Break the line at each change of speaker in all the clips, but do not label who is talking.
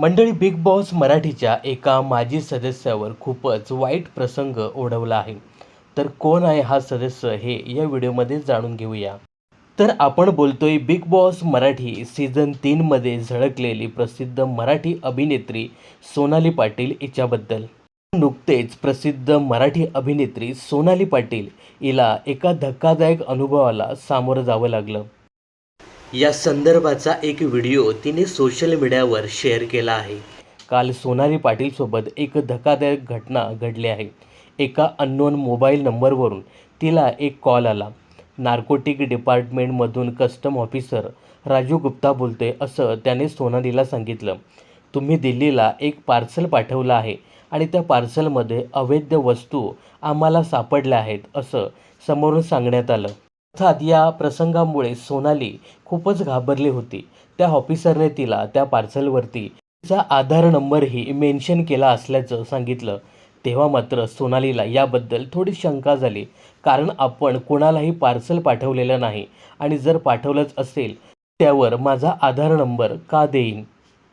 मंडळी big boss मराठीच्या एका माजी सदस्यावर खूपच वाईट प्रसंग ओढवला आहे. तर कोण आहे हा सदस्य हे या व्हिडिओमध्ये जाणून घेऊया. तर आपण बोलतोय बिग बॉस मराठी सीझन तीनमध्ये झळकलेली प्रसिद्ध मराठी अभिनेत्री सोनाली पाटील हिच्याबद्दल. नुकतेच प्रसिद्ध मराठी अभिनेत्री सोनाली पाटील हिला एका धक्कादायक अनुभवाला सामोरं जावं लागलं. या संदर्भाचा एक व्हिडिओ तिने सोशल मीडियावर शेअर केला आहे. काल सोनाली पाटीलसोबत एक धक्कादायक घटना घडली आहे. एका अननोन मोबाईल नंबरवरून तिला एक कॉल आला. नार्कोटिक डिपार्टमेंटमधून कस्टम ऑफिसर राजू गुप्ता बोलतोय असं त्याने सोनालीला सांगितलं. तुम्ही दिल्लीला एक पार्सल पाठवलं आहे आणि त्या पार्सलमध्ये अवैध वस्तू आम्हाला सापडल्या आहेत असं समोरून सांगण्यात आलं. अर्थात या प्रसंगामुळे सोनाली खूपच घाबरली होती. त्या ऑफिसरने तिला त्या पार्सलवरती तिचा आधार नंबरही मेन्शन केला असल्याचं सांगितलं. तेव्हा मात्र सोनालीला याबद्दल थोडी शंका झाली. कारण आपण कोणालाही पार्सल पाठवलेलं नाही. आणि जर पाठवलंच असेल त्यावर माझा आधार नंबर का देईन?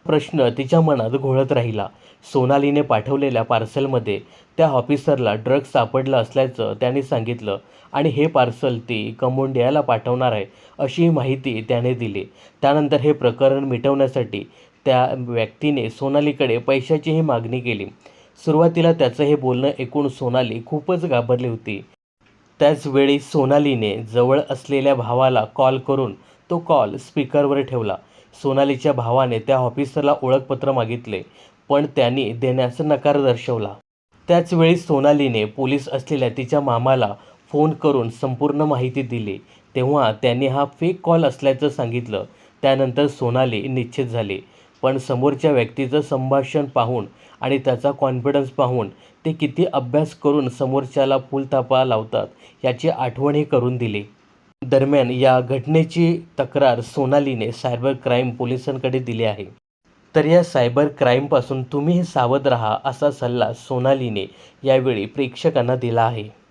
प्रश्न तिच्या मनात घोळत राहिला. सोनालीने पाठवलेल्या पार्सलमध्ये त्या ऑफिसरला ड्रग्ज सापडलं असल्याचं त्याने सांगितलं आणि हे पार्सल ती कमोंडियाला पाठवणार आहे अशी माहिती त्याने दिली. त्यानंतर हे प्रकरण मिटवण्यासाठी त्या व्यक्तीने सोनालीकडे पैशाचीही मागणी केली. सुरुवातीला त्याचं हे बोलणं ऐकून सोनाली खूपच घाबरली होती. त्याचवेळी सोनालीने जवळ असलेल्या भावाला कॉल करून तो कॉल स्पीकरवर ठेवला. सोनालीच्या भावाने त्या ऑफिसरला ओळखपत्र मागितले पण त्यांनी देण्यास नकार दर्शवला. त्याचवेळी सोनालीने पोलीस असलेल्या तिच्या मामाला फोन करून संपूर्ण माहिती दिली. तेव्हा त्यांनी हा फेक कॉल असल्याचं सांगितलं. त्यानंतर सोनाली निश्चित झाली. पण समोरच्या व्यक्तीचं संभाषण पाहून आणि त्याचा कॉन्फिडन्स पाहून ते किती अभ्यास करून समोरच्याला फुलथापा लावतात याची आठवणही करून दिली. दरम्यान या घटनेची तक्रार सोनालीने सायबर क्राईम पोलिसांकडे दिली आहे. तर या सायबर क्राईमपासून तुम्हीही सावध रहा असा सल्ला सोनालीने यावेळी प्रेक्षकांना दिला आहे.